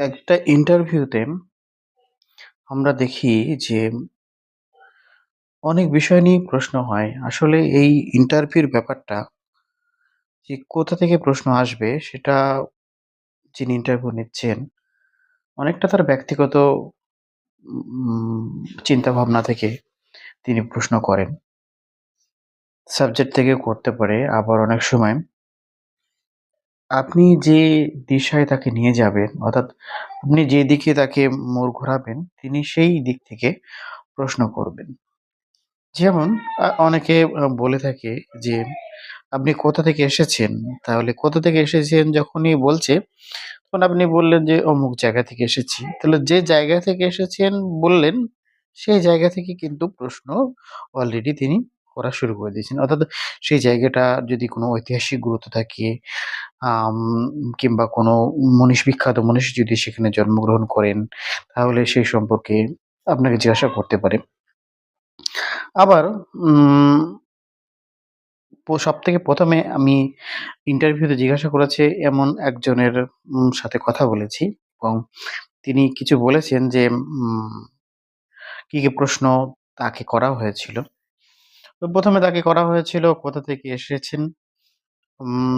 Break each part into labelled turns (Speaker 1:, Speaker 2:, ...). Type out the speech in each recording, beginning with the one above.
Speaker 1: একটা ইন্টারভিউতে আমরা দেখি যে অনেক বিষয় নিয়েই প্রশ্ন হয়। আসলে এই ইন্টারভিউর ব্যাপারটা যে কোথা থেকে প্রশ্ন আসবে সেটা যিনি ইন্টারভিউ নিচ্ছেন, অনেকটা তার ব্যক্তিগত চিন্তাভাবনা থেকে তিনি প্রশ্ন করেন। সাবজেক্ট থেকেও করতে পারে, আবার অনেক সময় আপনি যে দিশায় তাকে নিয়ে যাবেন অর্থাৎ আপনি যে দিকে তাকে মোড় ঘোরাবেন তিনি সেই দিক থেকে প্রশ্ন করবেন। যেমন অনেকে বলে থাকে যে, "আপনি কোথা থেকে এসেছেন?" তাহলে কোথা থেকে এসেছেন যখনই বলছে, তখন আপনি বললেন যে, "অমুক জায়গা থেকে এসেছি।" তাহলে যে জায়গা থেকে এসেছেন বললেন, সেই জায়গা থেকে কিন্তু প্রশ্ন অলরেডি তিনি করা শুরু করে দিয়েছেন। অর্থাৎ সেই জায়গাটা যদি কোনো ঐতিহাসিক গুরুত্ব থাকে কিংবা কোনো মনীষ বিখ্যাত মনীষ যদি সেখানে জন্মগ্রহণ করেন, তাহলে সেই সম্পর্কে আপনাকে জিজ্ঞাসা করতে পারে। আবার সব থেকে প্রথমে আমি ইন্টারভিউতে জিজ্ঞাসা করেছে এমন একজনের সাথে কথা বলেছি এবং তিনি কিছু বলেছেন যে কি, কি প্রশ্ন তাকে করা হয়েছিল। তো ১ম এ তাকে করা হয়েছিল কোথা থেকে এসেছেন?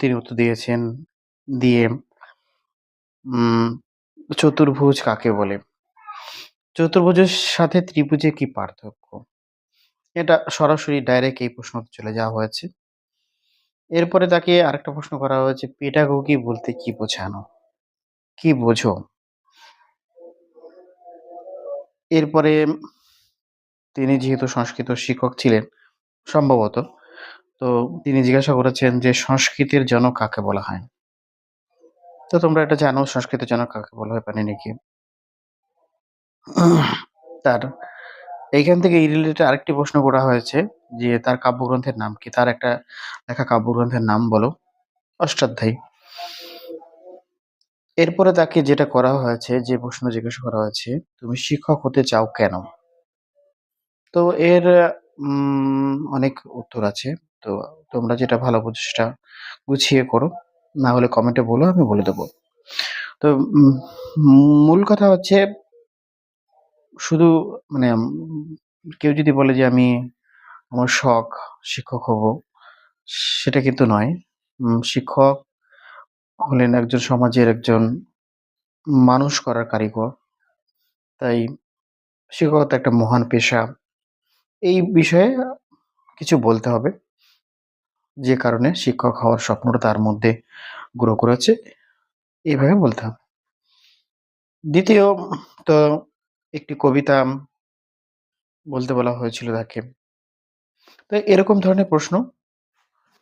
Speaker 1: তিনি উত্তর দিয়েছেন দিয়ে চতুর্ভুজ কাকে বলে? চতুর্ভুজের সাথে ত্রিভুজে কি পার্থক্য? এটা সরাসরি ডাইরেক্ট এই প্রশ্নতে চলে যাওয়া হয়েছে। এরপরে তাকে আরেকটা প্রশ্ন করা হয়েছে, পেডাগোগি বলতে কি বোঝানো? কি বোঝো? এরপরে তিনি যেহেতু সংস্কৃত শিক্ষক ছিলেন সম্ভবত, তো তিনি জিজ্ঞাসা করেছেন যে, "সংস্কৃতির জনক কাকে বলা হয়?" তো তোমরা এটা জানো সংস্কৃতির জনক কাকে বলা হয় পাণিনিকে। তার এইখান থেকে এই রিলেটেড আরেকটি প্রশ্ন করা হয়েছে যে, "তার কাব্যগ্রন্থের নাম কি? তার একটা লেখা কাব্যগ্রন্থের নাম বলো।" অষ্টাধ্যায়ী। এরপরে তাকে যেটা করা হয়েছে, যে প্রশ্ন জিজ্ঞাসা করা হয়েছে, "তুমি শিক্ষক হতে চাও কেন?" তো এর অনেক উত্তর আছে। তো তোমরা যেটা ভালো বুঝো সেটা গুছিয়ে করো। না হলে কমেন্টে বলো, আমি বলে দেবো তো মূল কথা হচ্ছে শুধু মানে কেউ যদি বলে যে আমি আমার শখ শিক্ষক হব সেটা কিন্তু নয়। শিক্ষক হলেন একজন সমাজের একজন মানুষ করার কারিগর। তাই শিক্ষকতা একটা মহান পেশা। এই বিষয়ে কিছু বলতে হবে। যে কারণে শিক্ষক হওয়ার স্বপ্নটা তার মধ্যে গ্রো করেছে। এভাবে বলতে হবে। দ্বিতীয় তো একটি কবিতা বলতে বলা হয়েছিল তাকে। তো এরকম ধরনের প্রশ্ন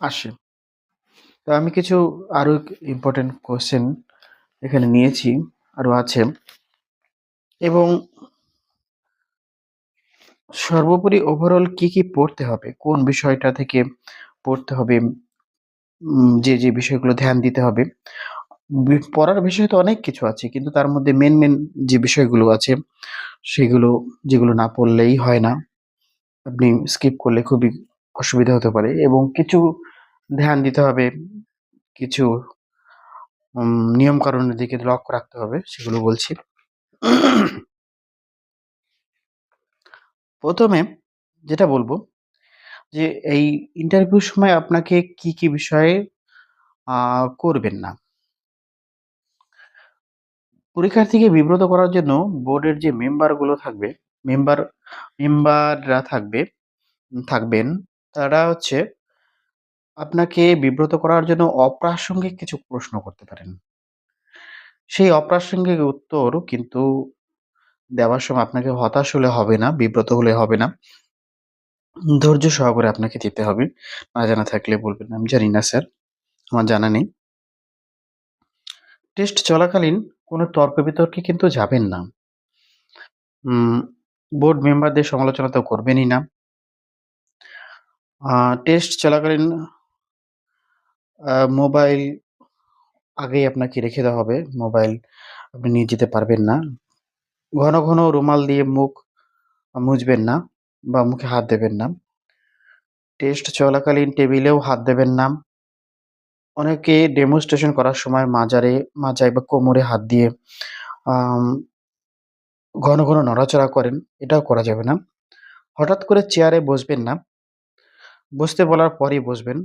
Speaker 1: আসে। তো আমি কিছু আরও ইম্পর্টেন্ট কোয়েশ্চেন এখানে নিয়েছি, আরও আছে। এবং সর্বোপরি ওভারঅল কি, কি পড়তে হবে? কোন বিষয়টা থেকে পড়তে হবে? যে, যে বিষয়গুলো ধ্যান দিতে হবে। পড়ার বিষয় তো অনেক কিছু আছে। কিন্তু তার মধ্যে মেন মেন যে বিষয়গুলো আছে, সেগুলো যেগুলো না পড়লেই হয় না। আপনি স্কিপ করলে খুবই অসুবিধা হতে পারে এবং কিছু ধ্যান দিতে হবে। কিছু নিয়ম-কানুনের দিকে লক্ষ্য রাখতে হবে, সেগুলো বলছি। প্রথমে যেটা বলব যে, এই ইন্টারভিউর সময় আপনাকে কি, কি বিষয়ে করবেন না? পরীক্ষার্থীকে বিব্রত করার জন্য বোর্ডের যে মেম্বারগুলো থাকবে, মেম্বার মেম্বাররা থাকবে থাকবেন, তারা হচ্ছে আপনাকে বিব্রত করার জন্য অপ্রাসঙ্গিক কিছু প্রশ্ন করতে পারেন। সেই অপ্রাসঙ্গিক উত্তর কিন্তু দেওয়ার সময় আপনাকে হতাশ হলে হবে না, বিব্রত হলে হবে না। ধৈর্য সহকারে আপনাকে দিতে হবে। না জানা থাকলে বলবেন, "আমি জানি না স্যার, আমার জানা নেই।" টেস্ট চলাকালীন কোনো তর্ক-বিতর্কে কিন্তু যাবেন না। বোর্ড মেম্বারদের সমালোচনা তো করবেনই না। টেস্ট চলাকালীন মোবাইল আগেই আপনাকে রেখে দেওয়া হবে। মোবাইল আপনি নিয়ে যেতে পারবেন না। ঘন, ঘন রুমাল দিয়ে মুখ মুছবেন না বা মুখে হাত দেবেন না। টেস্ট চলাকালীন টেবিলেও হাত দেবেন না। অনেকে ডেমনস্ট্রেশন করার সময় মাজারে মাজায় বা কোমরে হাত দিয়ে ঘন, ঘন নড়াচড়া করেন, এটাও করা যাবে না। হঠাৎ করে চেয়ারে বসবেন না। বসতে বলার পরই বসবেন।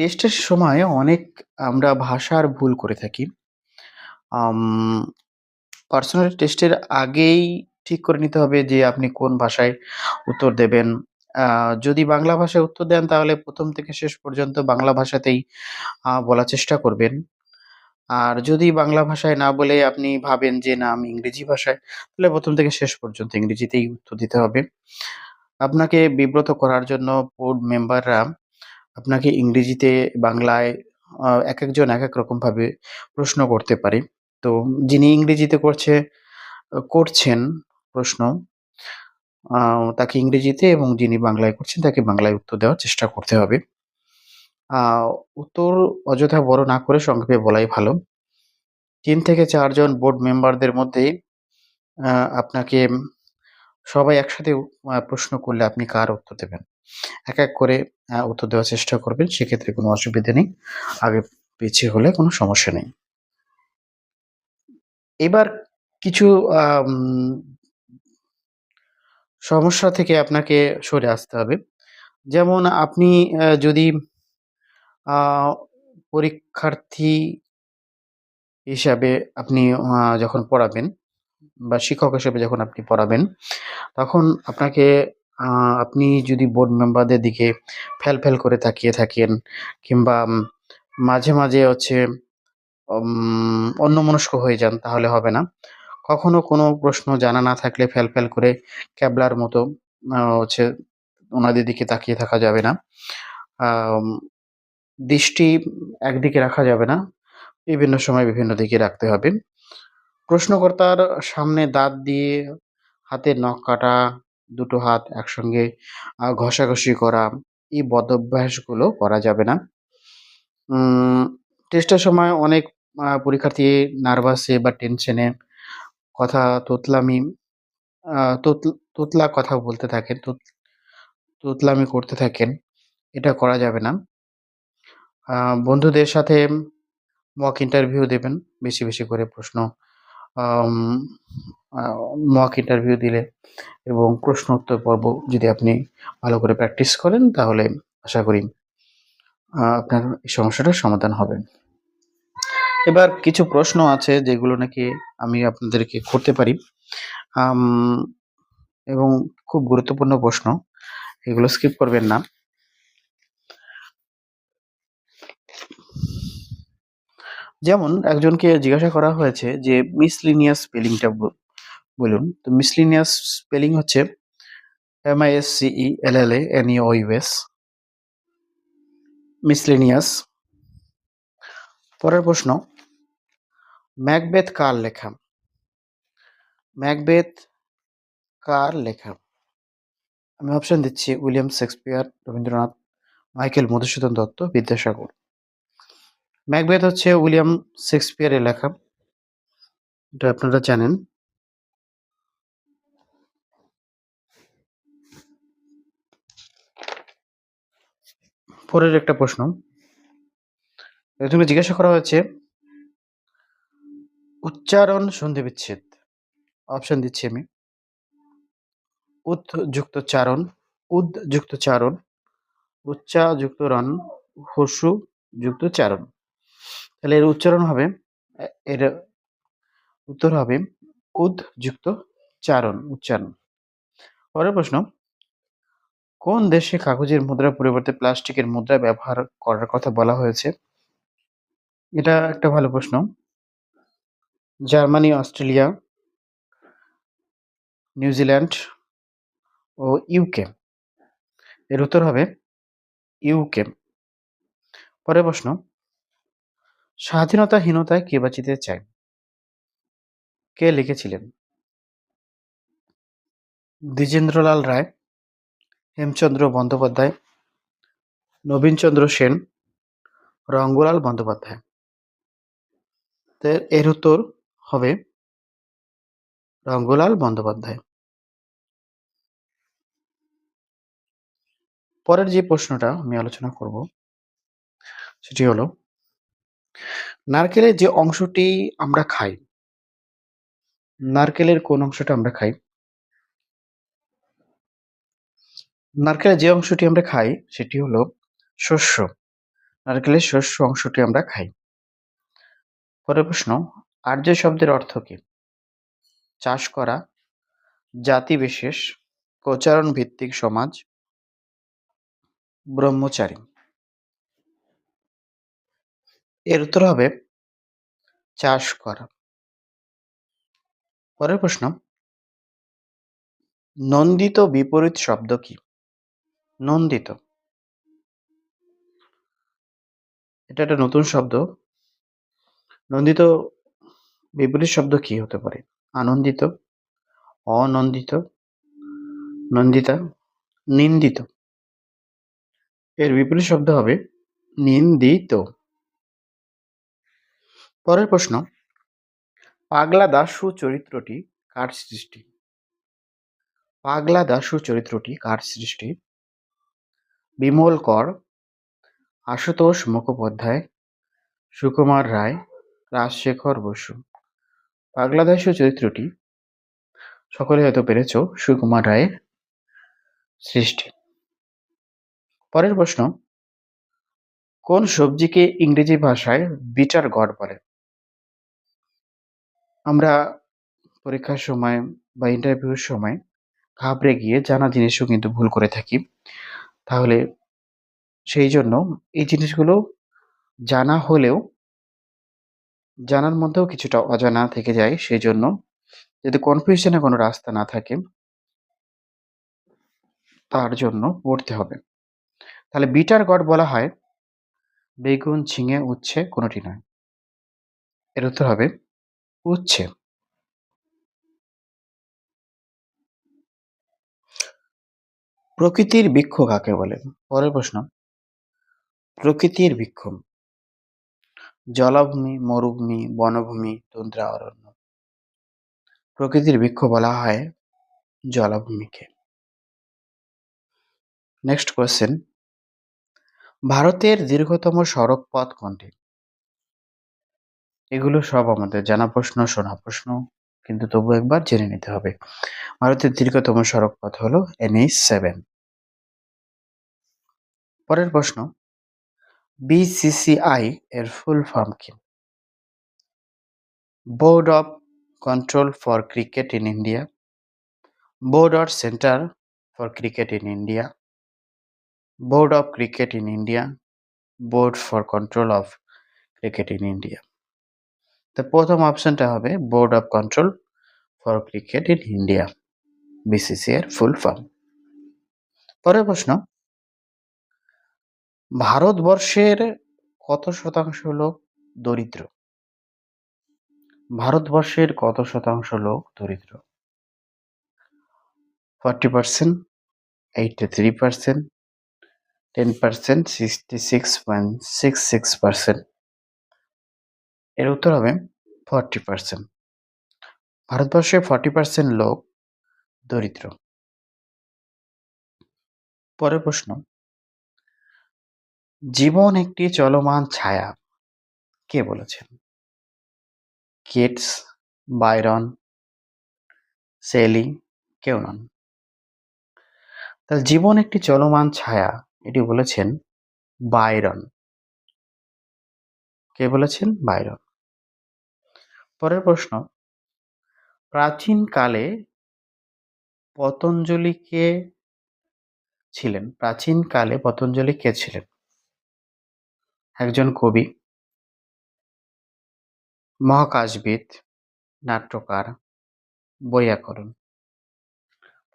Speaker 1: টেস্টের সময় অনেক আমরা ভাষার ভুল করে থাকি। পার্সোনাল টেস্টের আগেই ঠিক করে নিতে হবে যে আপনি কোন ভাষায় উত্তর দেবেন। যদি বাংলা ভাষায় উত্তর দেন তাহলে প্রথম থেকে শেষ পর্যন্ত বাংলা ভাষাতেই বলার চেষ্টা করবেন। আর যদি বাংলা ভাষায় না বলে আপনি ভাবেন যে না আমি ইংরেজি ভাষায়, তাহলে প্রথম থেকে শেষ পর্যন্ত ইংরেজিতেই উত্তর দিতে হবে। আপনাকে বিব্রত করার জন্য বোর্ড মেম্বাররা আপনাকে ইংরেজিতে, বাংলায় আ এক একেক রকমভাবে প্রশ্ন করতে পারে। তো যিনি ইংরেজিতে করছে করছেন প্রশ্ন তাকে ইংরেজিতে এবং যিনি বাংলায় করছেন তাকে বাংলায় উত্তর দেওয়ার চেষ্টা করতে হবে। উত্তর অযথা বড় না করে সংক্ষেপে বলাই ভালো। তিন থেকে চারজন বোর্ড মেম্বারদের মধ্যেই আ আপনাকে সবাই একসাথে প্রশ্ন করলে আপনি কার উত্তর দেবেন? এক, এক করে উত্তর দেওয়ার চেষ্টা করবেন। সেক্ষেত্রে কোনো অসুবিধে নেই। আগে পিছিয়ে হলে কোনো সমস্যা নেই। এবার কিছু সমস্যা থেকে আপনাকে সরে আসতে হবে। যেমন আপনি যদি পরীক্ষার্থী হিসাবে আপনি যখন পড়াবেন বা শিক্ষক হিসেবে যখন আপনি পড়াবেন, তখন আপনাকে আপনি যদি বোর্ড মেম্বারদের দিকে ফ্যাল, ফ্যাল করে তাকিয়ে থাকেন কিংবা মাঝে, মাঝে হচ্ছে অন্যমনস্ক হয়ে যান তাহলে হবে না। কখনো কোনো প্রশ্ন জানা না থাকলে ফ্যাল, ফ্যাল করে ক্যাবলার মতো হচ্ছে ওনাদের দিকে তাকিয়ে থাকা যাবে না। দৃষ্টি একদিকে রাখা যাবে না। বিভিন্ন সময় বিভিন্ন দিকে রাখতে হবে। প্রশ্নকর্তার সামনে দাঁত দিয়ে হাতের নখ কাটা, দুটো হাত একসঙ্গে ঘষাঘষি করা, এই বদঅভ্যাসগুলো করা যাবে না। টেস্টের সময় অনেক পরীক্ষার্থী নার্ভাসে বা টেনশনে কথা তোতলামি তোতলা কথা বলতে থাকেন, তোত তোতলামি করতে থাকেন। এটা করা যাবে না। বন্ধুদের সাথে মক ইন্টারভিউ দেবেন। বেশি, বেশি করে প্রশ্ন মক ইন্টারভিউ দিলে এবং প্রশ্ন উত্তর পর্ব যদি আপনি ভালো করে প্র্যাকটিস করেন, তাহলে আশা করি আপনার এই সমস্যাটার সমাধান হবে। এবার কিছু প্রশ্ন আছে যেগুলো নাকি আমি আপনাদেরকে করতে পারি। এবং খুব গুরুত্বপূর্ণ প্রশ্ন। এগুলো স্কিপ করবেন না। যেমন একজনকে জিজ্ঞাসা করা হয়েছে যে মিসলিনিয়াস স্পেলিংটা বলুন। তো মিসলিনিয়াস স্পেলিং হচ্ছে এম-আই-এস-সি-ই-এল-এল-এ-এন-ই-ও-ইউ-এস। মিসলেনিয়াস। পরের প্রশ্ন, ম্যাকবেথ কার লেখা? ম্যাকবেথ কার লেখা? আমি অপশন দিচ্ছি William Shakespeare, Rabindranath, Michael Madhusudan Dutta, Vidyasagar. Macbeth হচ্ছে উইলিয়াম শেক্সপিয়ারের লেখা। এটা আপনারা জানেন। পরের একটা প্রশ্ন। একজনকে জিজ্ঞাসা করা হয়েছে উচ্চারণ সন্ধি বিচ্ছেদ। অপশন দিচ্ছি আমি। উৎ যুক্ত চারণ, উদ যুক্ত চারণ, উচ্চা যুক্ত রণ, হস্যু যুক্ত চারণ। তাহলে এর উচ্চারণ হবে এর উত্তর হবে উদ যুক্ত চারণ, উচ্চারণ। পরের প্রশ্ন, কোন দেশে কাগজের মুদ্রার পরিবর্তে প্লাস্টিকের মুদ্রা ব্যবহার করার কথা বলা হয়েছে? এটা একটা ভালো প্রশ্ন। জার্মানি, অস্ট্রেলিয়া নিউজিল্যান্ড ও ইউকে। এর উত্তর হবে ইউকে। পরের প্রশ্ন, স্বাধীনতাহীনতায় কে বাঁচিতে চায়? কে লিখেছিলেন? দ্বিজেন্দ্রলাল রায়, হেমচন্দ্র বন্দ্যোপাধ্যায়, নবীনচন্দ্র সেন, রঙ্গলাল বন্দ্যোপাধ্যায়। এর উত্তর হবে রঙ্গলাল বন্দ্যোপাধ্যায়। পরের যে প্রশ্নটা আমি আলোচনা করব সেটি হলো নারকেলের যে অংশটি আমরা খাই, নারকেলের কোন অংশটা আমরা খাই? নারকেলের যে অংশটি আমরা খাই, সেটি হলো শস্য। নারকেলের শস্য অংশটি আমরা খাই। পরের প্রশ্ন আর্য শব্দের অর্থ কি? চাষ করা জাতি বিশেষ প্রচারণ ভিত্তিক সমাজ, ব্রহ্মচারী। এর উত্তর হবে চাষ করা। পরের প্রশ্ন, নন্দিত বিপরীত শব্দ কি? নন্দিত। এটা একটা নতুন শব্দ। নন্দিত বিপরীত শব্দ কি হতে পারে? আনন্দিত, অনন্দিত, নন্দিতা, নিন্দিত। এর বিপরীত শব্দ হবে নিন্দিত। পরের প্রশ্ন, পাগলা দাসু চরিত্রটি কার সৃষ্টি? পাগলা দাসু চরিত্রটি কার সৃষ্টি? বিমল কর, আশুতোষ মুখোপাধ্যায়, সুকুমার রায়, রাজশেখর বসু। পাগলা দাসু চরিত্রটি সকলে হয়তো পেরেছ সুকুমার রায়ের সৃষ্টি। পরের প্রশ্ন, কোন সবজিকে ইংরেজি ভাষায় বিটার গড বলে? আমরা পরীক্ষার সময় বা ইন্টারভিউর সময় ঘাবড়ে গিয়ে জানা জিনিসও কিন্তু ভুল করে থাকি। তাহলে সেই জন্য এই জিনিসগুলো জানা হলেও জানার মধ্যেও কিছুটা অজানা থেকে যায়। সেই জন্য যদি কনফিউশনে কোনো রাস্তা না থাকে, তার জন্য পড়তে হবে। তাহলে বিটার গড বলা হয়, বেগুন ঝিঙে উচ্ছে কোনোটি নয়। এর উত্তর হবে উচ্ছে প্রকৃতির বৃক্ষ কাকে বলে? পরের প্রশ্ন। প্রকৃতির বৃক্ষ জলাভূমি, মরুভূমি, বনভূমি তুন্দ্রা অরণ্য প্রকৃতির বৃক্ষ বলা হয় জলাভূমিকে। নেক্সট কোয়েশ্চেন ভারতের দীর্ঘতম সড়ক পথ কোনটি? এগুলো সব আমাদের জানা প্রশ্ন, শোনা প্রশ্ন, কিন্তু তবু একবার জেনে নিতে হবে। ভারতের দীর্ঘতম সড়ক পথ হলো এনএইচ সেভেন পরের প্রশ্ন বিসিসিআই এর ফুল ফর্ম কি? Board of control for cricket in India board of center for cricket in India board of cricket in India board for control of cricket in India তো প্রথম অপশনটা হবে board of control for cricket in India BCC এর full form পরের প্রশ্ন, ভারতবর্ষের কত শতাংশ লোক দরিদ্র? ভারতবর্ষের কত শতাংশ লোক দরিদ্র? Forty percent eighty three percent ten percent sixty six point six six percent এর উত্তর হবে ফর্টি পার্সেন্ট ভারতবর্ষে ফর্টি পার্সেন্ট লোক দরিদ্র। পরের প্রশ্ন, জীবন একটি চলমান ছায়া, কে বলেছেন? কেটস বাইরন, সেলি, কেউ নন। তাহলে জীবন একটি চলমান ছায়া, এটি বলেছেন বাইরন। কে বলেছেন? বাইরন। পরের প্রশ্ন প্রাচীনকালে পতঞ্জলি কে ছিলেন? প্রাচীনকালে পতঞ্জলি কে ছিলেন? একজন কবি, মহাকাশবিদ, নাট্যকার বৈয়াকরণ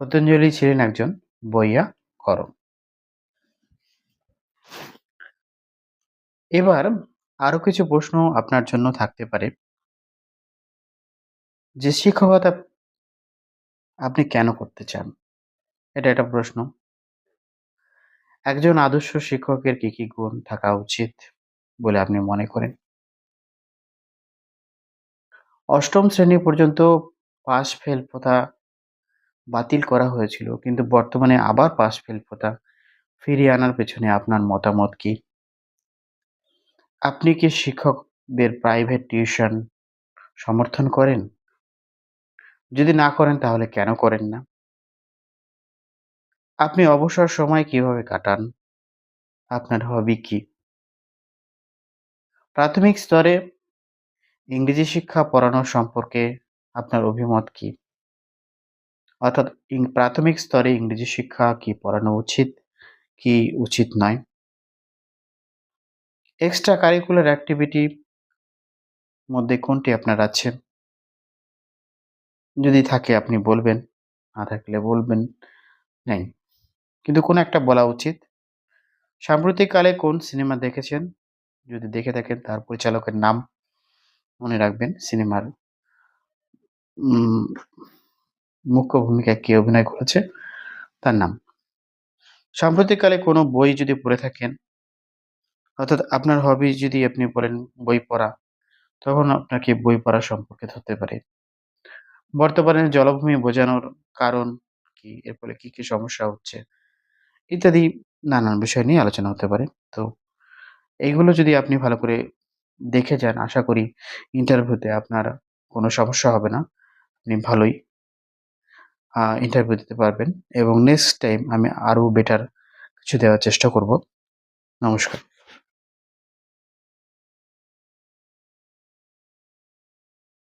Speaker 1: পতঞ্জলি ছিলেন একজন বৈয়াকরণ এবার আরও কিছু প্রশ্ন আপনার জন্য থাকতে পারে। যে শিক্ষকতা আপনি কেন করতে চান এটা একটা প্রশ্ন একজন আদর্শ শিক্ষকের কি কি গুণ থাকা উচিত বলে আপনি মনে করেন অষ্টম শ্রেণি পর্যন্ত পাস ফেল প্রথা বাতিল করা হয়েছিল, কিন্তু বর্তমানে আবার পাস ফেল প্রথা ফিরিয়ে আনার পেছনে আপনার মতামত কি? আপনি কি শিক্ষকদের প্রাইভেট টিউশন সমর্থন করেন? যদি না করেন তাহলে কেন করেন না? আপনি অবসর সময় কীভাবে কাটান? আপনার হবি কি? প্রাথমিক স্তরে ইংরেজি শিক্ষা পড়ানো সম্পর্কে আপনার অভিমত কি? অর্থাৎ প্রাথমিক স্তরে ইংরেজি শিক্ষা কি পড়ানো উচিত, কি উচিত নয়? এক্সট্রা কারিকুলার অ্যাক্টিভিটি মধ্যে কোনটি আপনার আছে? যদি থাকে আপনি বলবেন, না থাকলে বলবেন নেই। কিন্তু কোনো একটা বলা উচিত। সাম্প্রতিককালে কোন সিনেমা দেখেছেন? যদি দেখে থাকেন তার পরিচালকের নাম মনে রাখবেন সিনেমার মুখ্য ভূমিকায় কে অভিনয় করেছে তার নাম। সাম্প্রতিককালে কোনো বই যদি পড়ে থাকেন অর্থাৎ আপনার হবি যদি আপনি বলেন বই পড়া, তখন আপনাকে বই পড়া সম্পর্কে ধরতে পারে। বর্তমানে জলাভূমি বোঝানোর কারণ কি? এর ফলে কি, কি সমস্যা হচ্ছে? ইত্যাদি নানান বিষয় নিয়ে আলোচনা হতে পারে। তো এইগুলো যদি আপনি ভালো করে দেখে যান আশা করি ইন্টারভিউতে আপনার কোনো সমস্যা হবে না। আপনি ভালোই ইন্টারভিউ দিতে পারবেন এবং নেক্সট টাইম আমি আরও বেটার কিছু দেওয়ার চেষ্টা করব। নমস্কার।